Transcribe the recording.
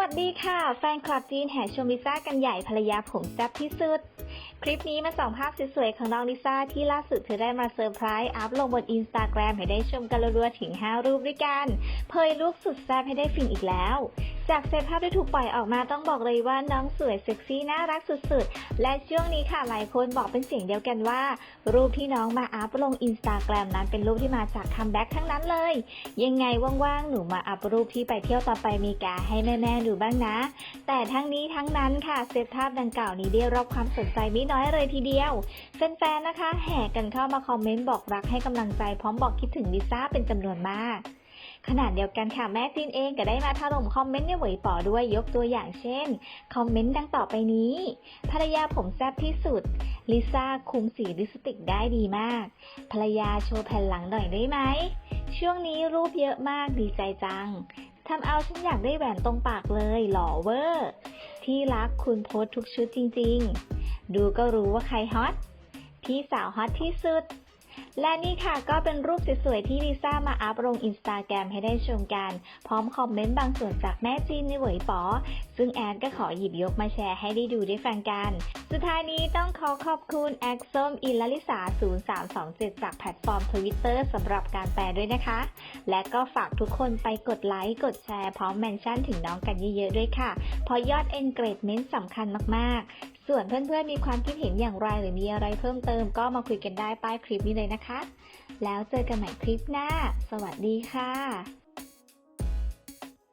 วัสดีค่ะ แฟนคลับจีนแห่ชมลิซ่ากันใหญ่ภรรยาผมแซ่บที่สุด คลิปนี้มาส่องภาพสวยๆของน้องลิซ่าที่ล่าสุดเธอได้มาเซอร์ไพรส์อัพลงบนอินสตาแกรมให้ได้ชมกันรัวๆถึง 5 รูปด้วยกัน เผยลูกสุดแซ่บให้ได้ฟินอีกแล้ว จากเซตภาพที่ถูกปล่อยออกมาต้องบอกเลยว่าน้องสวยเซ็กซี่น่ารักสุดๆ และช่วงนี้ค่ะหลายคนบอกเป็นเสียงเดียวกันว่า รูปที่น้องมาอัพลงอินสตาแกรมนั้นเป็นรูปที่มาจากคัมแบ็กทั้งนั้นเลย ยังไงว่างๆ หนูมาอัพรูปที่ไปเที่ยวตอนไปอเมริกาให้แม่ๆดูบ้างนะ แต่ทั้งนี้ทั้งนั้นค่ะเซตภาพดังกล่าวนี้ได้รับความสนใจไม่น้อยเลยทีเดียวแฟนๆนะคะ แห่กันเข้ามาคอมเมนต์บอกรักให้กำลังใจพร้อมบอกคิดถึงลิซ่าเป็นจำนวนมาก ขณะเดียวกันค่ะแม่จีนเองก็ได้มาถล่มคอมเมนต์ในเหวยป๋อด้วยยกตัวอย่างเช่น คอมเมนต์ดังต่อไปนี้ ภรรยาผมแซ่บที่สุด ลิซ่าคุมสีลิปสติกได้ดีมาก ภรรยาโชว์แผ่นหลังหน่อยได้ไหม ช่วงนี้รูปเยอะมากดีใจจังทำเอาฉันอยากได้แหวนตรงปากเลยหล่อเวอร์ ที่รักคุณโพสทุกชุดจริงๆ ดูก็รู้ว่าใครฮอต พี่สาวฮอตที่สุด และนี่ค่ะก็เป็นรูปสวยๆที่ลิซ่ามาอัพลงอินสตาแกรมให้ได้ชมกัน พร้อมคอมเมนต์บางส่วนจากแม่จีนในเหวยป๋อ ซึ่งแอดก็ขอหยิบยกมาแชร์ให้ได้ดูได้ฟังกัน สุดท้ายนี้ต้องขอขอบคุณแอคส้มอินลลิสา0327 จากแพลตฟอร์มทวิตเตอร์สำหรับการแปลด้วยนะคะ และก็ฝากทุกคนไปกดไลค์ กดแชร์พร้อมเมนชั่นถึงน้องกันเยอะๆด้วยค่ะ เพราะยอด engagement สำคัญมากๆ ส่วนเพื่อนๆมีความคิดเห็นอย่างไรหรือมีอะไรเพิ่มเติมก็มาคุยกันได้ใต้คลิปนี้เลยนะคะ แล้วเจอกันใหม่คลิปหน้า สวัสดีค่ะ